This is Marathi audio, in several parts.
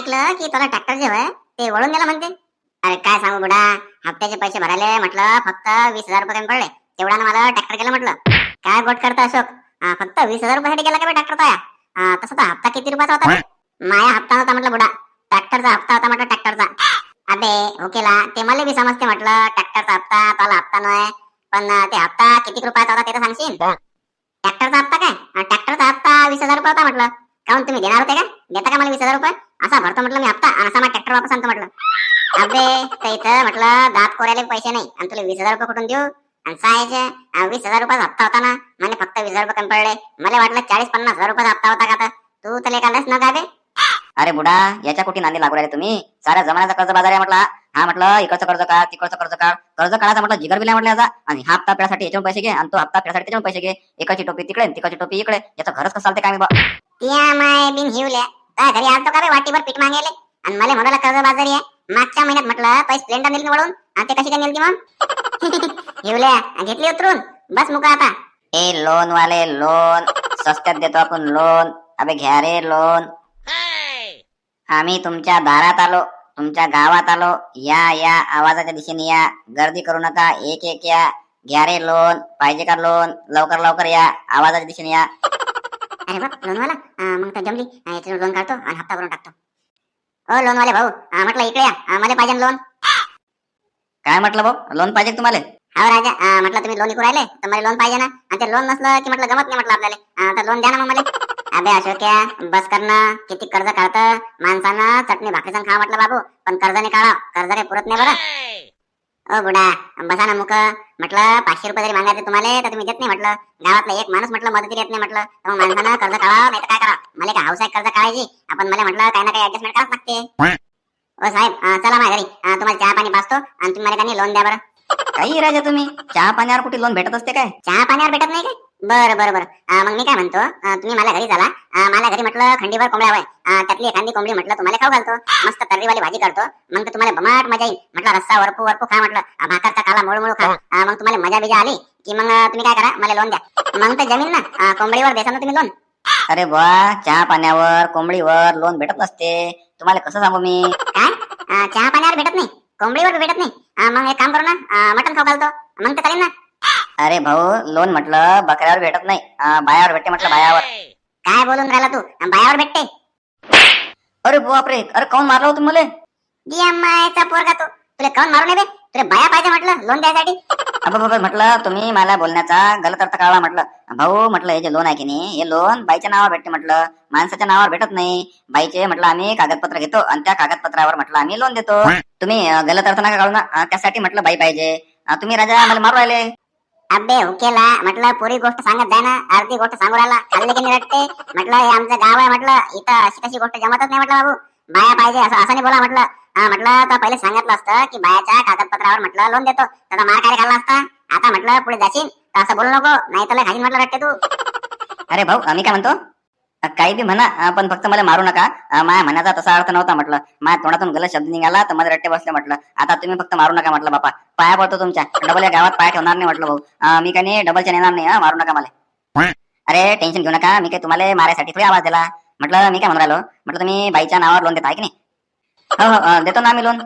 ऐकलं की तुला ट्रॅक्टर जे होय ते वळून गेला म्हणते. अरे काय सांगू बुडा? हप्त्याचे पैसे भरायले म्हटलं फक्त वीस हजार रुपये कमी पडले. तेवढ्यानं मला ट्रॅक्टर केलं म्हटलं. काय गोट करता अशोक? हा, फक्त वीस हजार रुपयासाठी गेला का ट्रॅक्टर तया? तसं तर हप्ता किती रुपयाचा होता? माया हप्ता होता म्हटलं बुडा. ट्रॅक्टरचा हप्ता होता म्हटलं ट्रॅक्टरचा अबे हो केला. ते मला बी समजते म्हटलं. ट्रॅक्टरचा हप्ता त्याला हप्ता नाही. पण ते हप्ता किती रुपयाचा होता ते तर सांगशील? ट्रॅक्टरचा हप्ता काय? ट्रॅक्टरचा हप्ता वीस हजार रुपये होता म्हटलं. काहून तुम्ही देणार होते का देता का मला वीस हजार रुपये? असा भरतो म्हटलं मी हप्ता. आणि असा मला ट्रॅक्टर वापस आणतो म्हटलं. अबे तर इथं म्हटलं दात कोऱ्याला पैसे नाही. आणि तुला वीस हजार रुपये कुठून देऊ? आणि सायचे वीस हजार रुपयाचा हप्ता होता ना. मला फक्त वीस हजार रुपये कमी पडले. मला वाटलं चाळीस पन्नास हजार रुपयाचा हप्ता होता का आता? तू तर लेखालाच न का बे अरे बुडा याच्या कुठे नांदी लागू राहिले तुम्ही? साऱ्या जमान्याचा कर्ज बाजार आहे म्हटला. हा म्हटलं इकडचं कर्ज काढ तिकडचं कर्ज काढ. कर्ज काढायचा म्हटलं जिगर बिला म्हटलं याचा. आणि हा हप्ता फेडासाठी याच्यावर पैसे घे. आणि तो हप्ता फेडासाठी त्याच्यावर पैसे घे. एकाची टोपी तिकडे तिकडची टोपी इकडे. याचं घरच कसं चालते काय मी बिन हिवल्या. काय घरी आलतो का वाटीभर पीठ मागेले. आणि मला म्हणाला कर्ज बाजारी आहे. मागच्या महिन्यात म्हटलं पैसे स्प्लेंडर नेली वळून आणि ते कशी काय नेलती मग? हिवल्या घेतली उतरून. बस मुका आता. ए लोन वाले लोन. सस्त्यात देतो आपण लोन. अबे घ्या रे लोन. आम्ही तुमच्या दारात आलो. तुमच्या गावात आलो. या या आवाजाच्या दिशेने या. गर्दी करू नका. एक एक या. घ्या रे लोन. पाहिजे का लोन? लवकर लवकर या. आवाजाच्या दिशेने या. अरे बा लोनवाला मग तर जमली. याच्यावर लोन काढतो आणि हप्ता भरून टाकतो. ओ लोनवाले भाऊ अं, म्हटलं इकडे या. मला पाहिजे लोन काय म्हटलं भाऊ? लोन पाहिजे का तुम्हाला? हो राजा अं, म्हटलं तुम्ही लोन इकडे राहिले तर मला लोन पाहिजे ना. आणि ते लोन नसलं की म्हटलं जमत नाही म्हटलं आपल्याला. अं, तर लोन द्या ना मग मला. अबे अशोक्या बस करणं किती कर्ज काढतं? माणसानं चटणी भाकरीचं खा म्हटलं बाबू. पण कर्ज नाही काढा कर्ज काही पुरत नाही बरं. ओ बुडा बसा ना मुक. म्हटलं पाचशे रुपये जरी मागायचे तुम्हाला तर तुम्ही देत नाही म्हटलं. गावातला एक माणूस म्हटलं मदतीला येत नाही म्हटलं. तर माणसानं कर्ज काढावं नाही तर काय करा मला काय हाऊस आहे कर्ज काढायची. आपण मला म्हटलं काही ना काही ऍडजस्टमेंट करावं लागते. ओ साहेब अं, चला माझ्या घरी. अं, तुम्हाला चहा पाणी पाचतो आणि तुम्ही मला काही लोन द्या बरं. काही राजा तुम्ही? चहा पाण्यावर कुठे लोन भेटत असते काय? चहा पाण्यावर भेटत नाही काय? बरं बरं बरं. मग मी काय म्हणतो? तुम्ही मला घरी चला. मला घरी म्हटलं खंडीभर कोंबड्या हवाय. अं, त्यातली एखादी कोंबडी म्हटलं तुम्हाला खाऊ घालतो. मस्त तर्रीवाली भाजी करतो. मग तर तुम्हाला बमाट मजा येईल. म्हटलं रस्सा वरपू वरपू खा म्हटलं. भाकरचा काला मोळ मोळ खा मग तुम्हाला मजा बिजा आली की मग तुम्ही काय करा? मला लोन द्या. मग तर जमीन ना कोंबडीवर देता ना तुम्ही लोन अरे बा चहा पाण्यावर कोंबडीवर लोन भेटत नसते. तुम्हाला कसं सांगू मी? काय? चहा पाण्यावर भेटत नाही. कोंबडीवर भेटत नाही. मग एक काम करू ना मटण खाऊ घालतो. मग तर चालेल ना. अरे भाऊ लोन म्हटलं बकऱ्यावर भेटत नाही. अं, बायावर भेटते म्हटलं बायावर. काय बोलून राहिला तू? बायावर भेटते? अरे बापरे अरे काऊन मारलं होतं मला? मायचा पोरगा तू. तुला काऊन मारू नये बे? तुला बाया पाहिजे म्हटलं लोन द्यायसाठी. अबे बाबा म्हटलं तुम्ही मला बोलण्याचा गलत अर्थ कळला म्हटलं. भाऊ म्हटलं हे जे लोन आहे की नाही हे लोन बाईच्या नावावर भेटते म्हटलं. माणसाच्या नावावर भेटत नाही. बाईचे म्हटलं आम्ही कागदपत्र घेतो. आणि त्या कागदपत्रावर म्हटलं आम्ही लोन देतो. तुम्ही अं, गलत अर्थ नका काढू ना. अं, त्यासाठी म्हटलं बाई पाहिजे. अं, तुम्ही राजा मला मारू राहिले. अबे हुकेला म्हटलं पुरी गोष्ट सांगत जाय ना अर्धी गोष्ट सांगू राहिला खाल्ले की नाही रट्टे? म्हटलं हे आमचं गाव आहे म्हटलं इथं अशी तशी गोष्ट जमतच नाही म्हटलं बाबू. बाया पाहिजे असं असं नाही बोला म्हटलं. हा, म्हटलं तर पहिले सांगितलं असतं की बायाच्या कागदपत्रावर म्हटलं लोन देतो. त्याचा मार काय खाल्ला असता. आता म्हटलं पुढे जाशील तर असं बोलू नको नाही तर खाशील म्हटलं वाटते तू. अरे भाऊ आम्ही काय म्हणतो? काही बी म्हणा पण फक्त मला मारू नका. माया म्हणायचा तसा अर्थ नव्हता म्हटलं. माया तोंडातून गलत शब्द निघाला तर माझे रट्टे बसले म्हटलं. आता तुम्ही फक्त मारू नका म्हटलं बापा. पाया पडतो तुमच्या. डबल या गावात पाय ठेवणार नाही म्हटलं भाऊ. मी काही नाही डबलच्या नेणार नाही मारू नका मला. अरे टेन्शन घेऊ नका. मी काही तुम्हाला मारायसाठी थोडी आवाज दिला? म्हटलं मी काय म्हणून राहिलो? म्हटलं तुम्ही बाईच्या नावावर लोन देता की नाही? हो हो देतो ना आम्ही लोन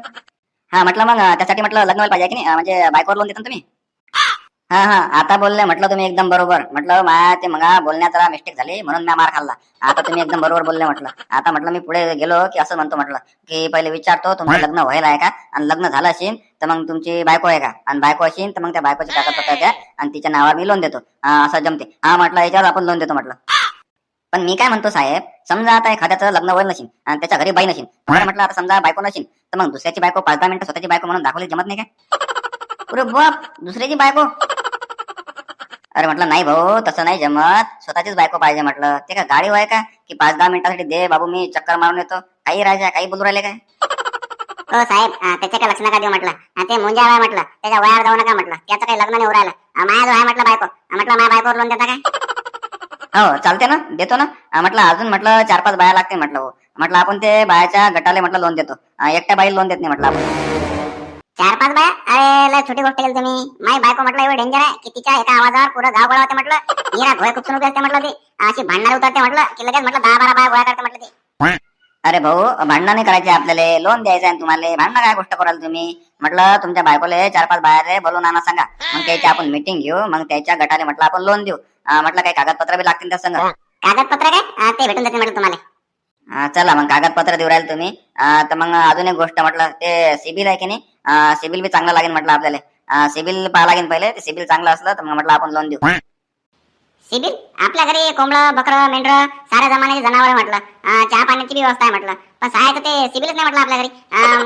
हा म्हटलं मग त्यासाठी म्हटलं लग्न व्हायला पाहिजे की नाही? म्हणजे बायकोवर लोन देतो ना तुम्ही? हा हा. आता बोलले म्हटलं तुम्ही एकदम बरोबर. म्हटलं माया ते मग बोलण्यात जरा मिस्टेक झाली म्हणून मी मार खाल्ला. आता तुम्ही एकदम बरोबर बोलले म्हटलं. आता म्हटलं मी पुढे गेलो की असं म्हणतो म्हटलं की पहिले विचारतो तुमचं लग्न व्हायला आहे का? आणि लग्न झालं असेल तर मग तुमची बायको आहे का? आणि बायको असेल तर मग त्या बायकोचे कागदपत्र द्या आणि तिच्या नावावर मी लोन देतो. हा, असं जमते. हा म्हटलं याच्यावर आपण लोन देतो म्हटलं. पण मी काय म्हणतो साहेब? समजा आता एखाद्याचं लग्न होईल नशील आणि त्याच्या घरी बाई नशील मला म्हटलं आता समजा बायको नशील तर मग दुसऱ्याची बायको पाच दहा मिनिटं स्वतःची बायको म्हणून दाखवली जमत नाही काय अरे बाप दुसऱ्याची बायको. अरे म्हटलं नाही भाऊ तसं नाही जमत. स्वतःचीच बायको पाहिजे म्हटलं. ते का गाडी आहे का की पाच दहा मिनिटासाठी दे बाबू मी चक्कर मारून येतो. काही राजा काही बोलू राहिले काय? हो साहेब त्याच्या काय लक्ष नका देऊ म्हटलं? ते मुंजा आहे म्हटलं. त्याच्या वयावर जाऊ नका म्हटलं. त्याचं काही लग्न नाही उरायला माझ्या जो आहे म्हटलं बायको. म्हटलं माझ्या बायकोवर लोन देता काय? हो चालते ना? देतो ना? म्हटलं अजून म्हटलं चार पाच बाया लागते म्हटलं. हो म्हटलं आपण ते बायाच्या गटाले म्हटलं लोन देतो. एकट्या बाईला लोन देत नाही म्हटलं आपण. चार पाच बाया? अरे लय छोटी गोष्ट केली तुम्ही. माई बायको म्हटलं एवढं डेंजर आहे की तिच्या एका आवाजावर पुरं गाव गोळा होते म्हटलं. मीरा घोय कुचून उभी असते म्हटलं ती. अशी भांडणार उतरते म्हटलं की लगेच म्हटलं दहा बारा बाया गोळा करते म्हटलं ती. अरे भाऊ भांडणं नाही करायचे आपल्याला. लोन द्यायचं आहे तुम्हाला. भांडणं काय गोष्ट कराल तुम्ही? म्हटलं तुमच्या बायकोले चार पाच बाहेर बोलून आणा सांगा. मग त्याची आपण मिटिंग घेऊ. मग त्याच्या गटाने म्हटलं आपण लोन देऊ. अं, म्हटलं काही कागदपत्र बी लागतील त्या संग. कागदपत्र काय? ते भेटून जातील म्हटलं तुम्हाला. अं, चला मग कागदपत्र देऊ राहिले तुम्ही. अं, तर मग अजून एक गोष्ट म्हटलं ते सिबिल आहे की नाही? सिबिल बी चांगलं लागेल म्हटलं आपल्याला. सिबिल पाहा लागेल पहिले ते सिबिल चांगलं असलं तर मग म्हटलं आपण लोन देऊ. सिबिल? आपल्या घरी कोंबडं बकरं मेंढरं साऱ्या जमान्याचे जनावर म्हटलं. चहा पाण्याची बी व्यवस्था आहे म्हटलं. पण साहेब ते सिबिलच नाही म्हटलं आपल्या घरी.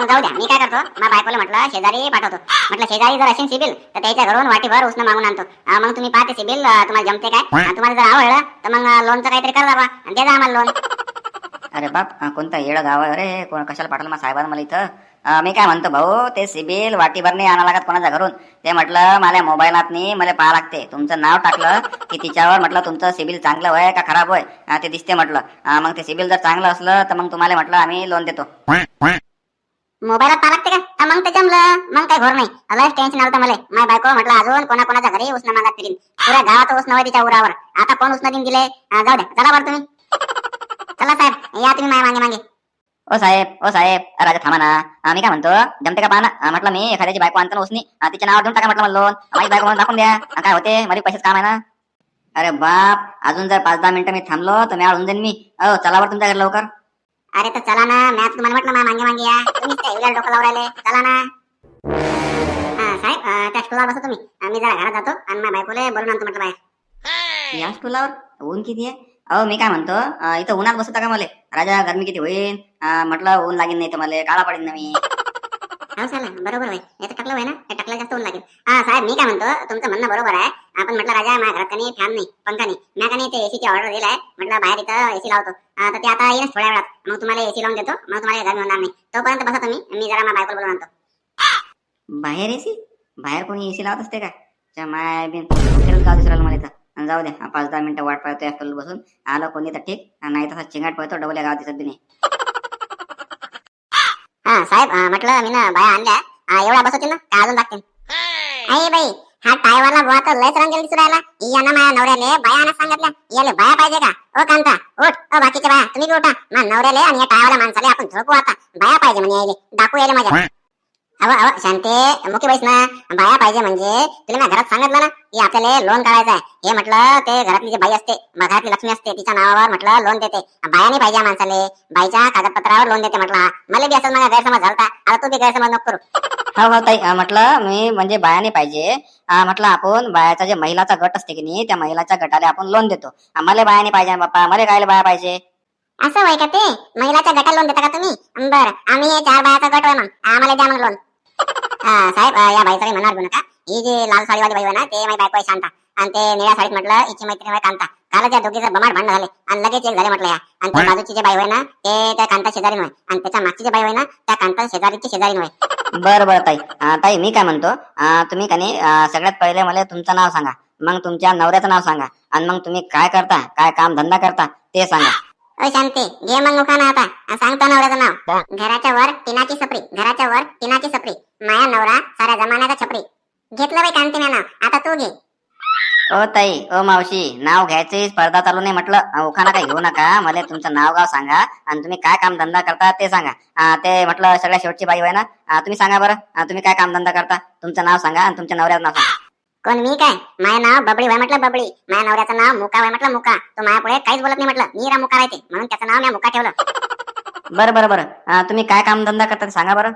जाऊ द्या मी काय करतो माझ्या बायकोला म्हटलं शेजारी पाठवतो. म्हटलं शेजारी जर असेल सिबिल तर त्याच्या घरून वाटीभर उसनं मागून आणतो. मग तुम्ही पाहते सिबिल तुम्हाला जमते काय? तुम्हाला जर आवडलं तर मग लोनचं काहीतरी करा बाबा आणि दे जा आम्हाला लोन अरे बाप कोणतं येडं गाव आहे अरे कोण कशाला पाठवलं मग साहेबांना मला इथं? मी काय म्हणतो भाऊ ते सिबिल वाटीभर नाही आणा लागत कोणाच्या घरून. ते म्हटलं मला मोबाईलात नाही मला पाहा लागते. तुमचं नाव टाकलं की तिच्यावर म्हटलं तुमचं सिबिल चांगलं होय का खराब होय? ते दिसते म्हटलं. मग ते सिबिल जर चांगलं असलं तर मग तुम्हाला म्हटलं आम्ही लोन देतो. मोबाईलात पाहा लागते का? मग ते जमलं. मग काय घोर नाही. लयच टेन्शन आलं मला. माय बायको म्हटलं अजून कोणा कोणाच्या घरी उष्ण मागत फिरीन. पुऱ्या गावात उष्ण होय तिच्या उरावर. आता कोण उष्ण दिन दिले जाऊ द्या. चला बरं तुम्ही. चला साहेब. या तुम्ही माय मागे मागे. ओ साहेब ओ साहेब राजा थांबा ना. मी काय म्हणतो जमते का पाहा ना म्हटलं मी एखाद्याची बायको आणतो ना उसनी तिच्या नावावर देऊन टाका म्हटलं लोन माझी बायको म्हणून दाखवून द्या. काय होते? माझी पैसेच काम आहे ना. अरे बाप अजून जर पाच दहा मिनिटं मी थांबलो तर मी आळून जाईन मी. अहो चला बरं तुमच्या घरी लवकर. अरे तर चला ना मी आता तुम्हाला म्हटलं माझ्या मागे मागे या. डोकं लावून राहिले. चला ना. हा साहेब अं, त्या स्टूलवर बसा तुम्ही. मी जरा घरात जातो आणि माझ्या बायकोले बोलून आणतो म्हटलं बाहेर. या स्टूलावर? ऊन किती आहे? अहो मी काय म्हणतो इथं उन्हात बसता का मला. राजा गरमी किती होईल म्हटलं ऊन लागेल नाही तर मला काळा पडेल ना मी. बरोबर टाकलं होय ना. टाकलं जास्त ऊन लागेल. हा साहेब मी काय म्हणतो तुमचं म्हणणं बरोबर आहे. आपण म्हटलं राजा माझ्या घरात काही फॅन नाही पंखा नाही. मी काही ते एसीची ऑर्डर दिलाय म्हटलं बाहेर इथं एसी लावतो. तर ते आता येईनच थोड्या वेळात. मग तुम्हाला एसी लावून देतो. मग तुम्हाला गरमी होणार नाही. तोपर्यंत बसा तुम्ही. मी जरा माझ्या बायकोला बोलून आणतो. बाहेर एसी बाहेर कोणी एसी लावत असते का माय बिन. हॉटेल आणि जाऊ द्या पाच दहा मिनिटं वाट पाहतो ऍपल बसून. आलं कोणी तर ठीक. नाही तसा चिंगाट पळतो डबल्या गाव दिसत नाही. हा साहेब म्हटलं मी ना बाया आणल्या. एवढा एवढ्या बसवतील ना का अजून लागतील अरे बाई हा टायवाला बुवा तर लयच रंगेल दिसू राहिला. यानं माझ्या नवऱ्याले बाया आणा सांगितल्या. याले बाया पाहिजे का? ओ कांता उठ. ओ बाकीच्या बाया तुम्ही बी उठा. माझ्या नवऱ्याले आणि या टायवाला माणसाला आपण झोपू आता. बाया पाहिजे म्हणे यायले. दाखवू यायले माझ्या. अव अव शांते मुकी बैस ना. बाया पाहिजे म्हणजे. तुला मी घरात सांगितलं ना की आपल्याला लोन काढायचं आहे. हे म्हटलं ते घरातली जी बाई असते घरातली लक्ष्मी असते तिच्या नावावर म्हटलं लोन देते. बाया नाही पाहिजे माणसाले. बाईच्या कागदपत्रावर लोन देते म्हटलं. मला बी असं माझा गैरसमज झालता. आता तू बी गैरसमज नको करू. हो हो ताई. म्हटलं मी म्हणजे बायाने पाहिजे. म्हटलं आपण बायाचा जे महिलाचा गट असते की नाही त्या महिलाच्या गटाला आपण लोन देतो. आम्हाला बायाने पाहिजे बाप्पा. मला काय बाया पाहिजे? असं होय का ते? महिलाच्या गटाला लोन देता का तुम्ही? बर आम्ही चार बायाचा गट होय मग आम्हाला द्या मग लोन साहेब या बाईचा काही म्हणणार घेऊ नका ही जी लाल साडीवाली बाई ना ते माझी बायको आहे शांता. आणि ते निळ्या साडीत म्हटलं हिची मैत्रीण होय कांता. काल त्या दोघीचं बमाट भांडण झाले. आणि लगेच एक झाले म्हटलं या. आणि त्या बाजूची जे बाई होय ना ते त्या कांता शेजारी होय आणि त्याच्या मागची जी बाई होय ना त्या कांता शेजारीची शेजारी होय बरं बरं ताई. अं, ताई मी काय म्हणतो अं, तुम्ही का नाही अं, सगळ्यात पहिले मला तुमचं नाव सांगा. मग तुमच्या नवऱ्याचं नाव सांगा. आणि मग तुम्ही काय करता काय काम धंदा करता ते सांगा. ओ शांती घे मग मुखाना आता. आणि सांगतो नवऱ्याचं नाव. घराच्या वर टिनाची सपरी घराच्या वर टिनाची सपरी. माया नवरा साऱ्या जमान्याचा छपरी. घेतलं बाई कांती नाव आता तू घे. ओ ताई ओ मावशी नाव घ्यायची स्पर्धा चालू नाही म्हटलं. अं, उखाणा काही घेऊ नका. मला तुमचं नाव गाव सांगा आणि तुम्ही काय काम धंदा करता ते सांगा. अं, ते म्हटलं सगळ्या शेवटची बाई आहे ना? अं, तुम्ही सांगा बरं. अं, तुम्ही काय काम धंदा करता? तुमचं नाव सांगा आणि तुमच्या नवऱ्याचं नाव सांगा. कोण मी काय? माझं नाव बबडी होय म्हटलं बबडी माझ्या नवऱ्याचं नाव मुका होय म्हटलं मुका. तो माझ्या पुढे काहीच बोलत नाही म्हटलं. मीरा मुका राहते. म्हणून त्याचं नाव मी मुका ठेवलं. बरं बरं बरं. अं, तुम्ही काय काम धंदा करता ते सांगा बरं.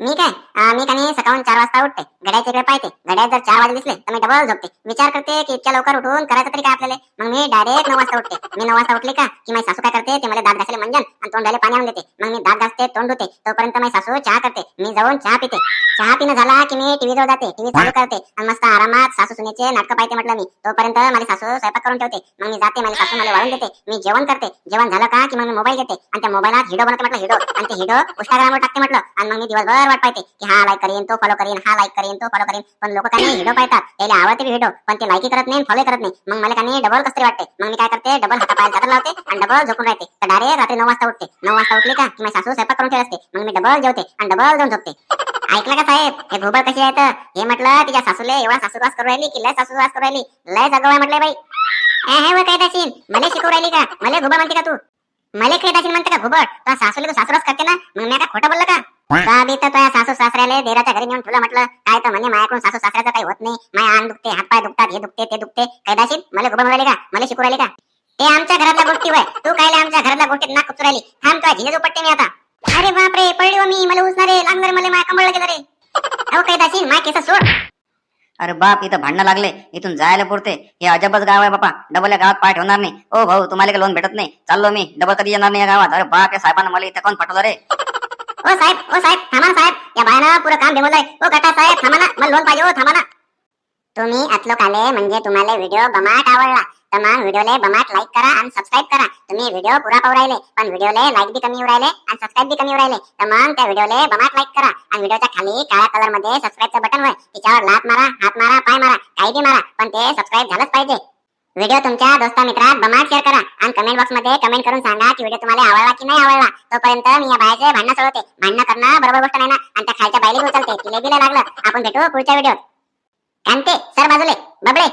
मी काय? अं, मी काही सकाळून चार वाजता उठते. घड्याच्या इकडे पाहते. घड्यात जर चार वाजे दिसले तर मी डबल झोपते. विचार करते की इतक्या लवकर उठून करायचं तरी काय आपल्याला? मग मी डायरेक्ट नऊ वाजता उठते. मी नऊ वाजता उठले का की माझी सासू काय करते? ते मला दात घासायला मंजन आणि तोंडाला पाणी आणून देते. मग मी दात घासते तोंड धुते. तोपर्यंत माझी सासू चहा करते. मी जाऊन चहा पिते. चहा पिणं झाला की मी टीव्ही जवळ जाते टीव्ही चालू करते. आणि मस्त आरामात सासू सुनेचे नाटक पाहिजे म्हटलं मी. तोपर्यंत माझी सासू स्वयंपाक करून ठेवते. मग मी जाते माझी सासू मला वाळून देते. मी जेवण करते. जेवण झालं का की मग मी मोबाईल घेते. आणि त्या मोबाईलात व्हिडिओ बनवते म्हटलं हिडो. आणि ते हिडो इंस्टाग्रामवर टाकते म्हटलं. आणि मग मी दिवसभर वाट पाहते की हा लाईक करीन तो फॉलो करीन हा लाईक करीन तो फॉलो करीन. पण लोक काही हिडो पाहतात. त्याला आवडते व्हिडिओ पण ते लाईक करत नाही फॉलो करत नाही. मग मला काही डबल कसरी वाटते. मग मी काय करते डबल हातापायाला चादर लावते आणि डबल झोपून राहते. तर डायरेक्ट रात्री नऊ वाजता उठते. नऊ वाजता उठली का की माझी सासू स्वयंपाक करून ठेवते मग मी डबल जेवते आणि डबल जाऊन झोपते. ऐकलं का साहेब? हे घुबड कशी आहे तर? हे म्हटलं तिच्या सासूले एवढा सासूरवास करू राहिली की लय सासूरवास करू राहिली. लय जगवाय म्हटलंय म्हटलं बाई हे काय दाशीन मला शिकवू राहिली का? मला घुबड म्हणते का तू? मला काय दाशीन म्हणते का घुबड तुझ्या सासूले तू सासूरवास करते ना? मग मी काय खोटं बोललं का? बी तर तुझ्या सासू सासऱ्याला देराच्या घरी नेऊन ठेवलं म्हटलं. काय तर म्हणे माझ्याकडून सासू सासऱ्याचं काही होत नाही. माझ्या अंग दुखते हातपाय दुखतात हे दुखते ते दुखते. काय मला घुबड म्हणाले का? मला शिकू राहिले का? ते आमच्या घरातल्या गोष्टी होय तू काय आमच्या घरातल्या गोष्टीत नाक कुचू राहिली? थांब तुझ्या झिने पट्टे मी आता. अरे बापरे पडली हो मी. मला उचणार लागणार मला माझ्या कंबळला गेलं रे अहो काय दाशील माय केस सोड. अरे बाप इथं भांडणं लागले. इथून जायला पुरते. हे अजबच गाव आहे बापा. डबल या गावात पाय ठेवणार नाही. ओ भाऊ तुम्हाला लोन भेटत नाही. चाललो मी. डबल कधी येणार नाही या गावात? अरे बाप या साहेबांना मला इथं कोण पाठवलं रे? ओ साहेब ओ साहेब थांबा साहेब. या बायानं पुरं काम बेमोलय ओ गटा साहेब थांबा ना. मला लोन पाहिजे ओ थांबा ना. तुम्ही आतलो काले म्हणजे तुम्हाला व्हिडिओ बमाट आवडला. तर मग व्हिडिओले बमाट लाईक करा आणि सबस्क्राईब करा. तुम्ही व्हिडिओ पुरा पाहू राहिले पण व्हिडिओले लाईक बी कमी येऊ राहिले आणि सबस्क्राईब बी कमी येऊ राहिले. तर मग त्या व्हिडिओले बमाट लाईक करा आणि व्हिडिओच्या खाली काळ्या कलरमध्ये सबस्क्राईबचं बटन होय त्याच्यावर लात मारा हात मारा पाय मारा काही बी मारा पण ते सबस्क्राईब झालंच पाहिजे. व्हिडिओ तुमच्या दोस्ता मित्रात बमाट शेअर करा आणि कमेंट बॉक्समध्ये कमेंट करून सांगा की व्हिडिओ तुम्हाला आवडला की नाही आवडला. तोपर्यंत मी या बायाचे भांडणं सोडवते. भांडणं करणं बरोबर गोष्ट नाही ना. आणि त्या खालच्या बायली उचलते. तिले बिला लागलं. आपण भेटू पुढच्या व्हिडिओत कांते सर बाजूले. बबळे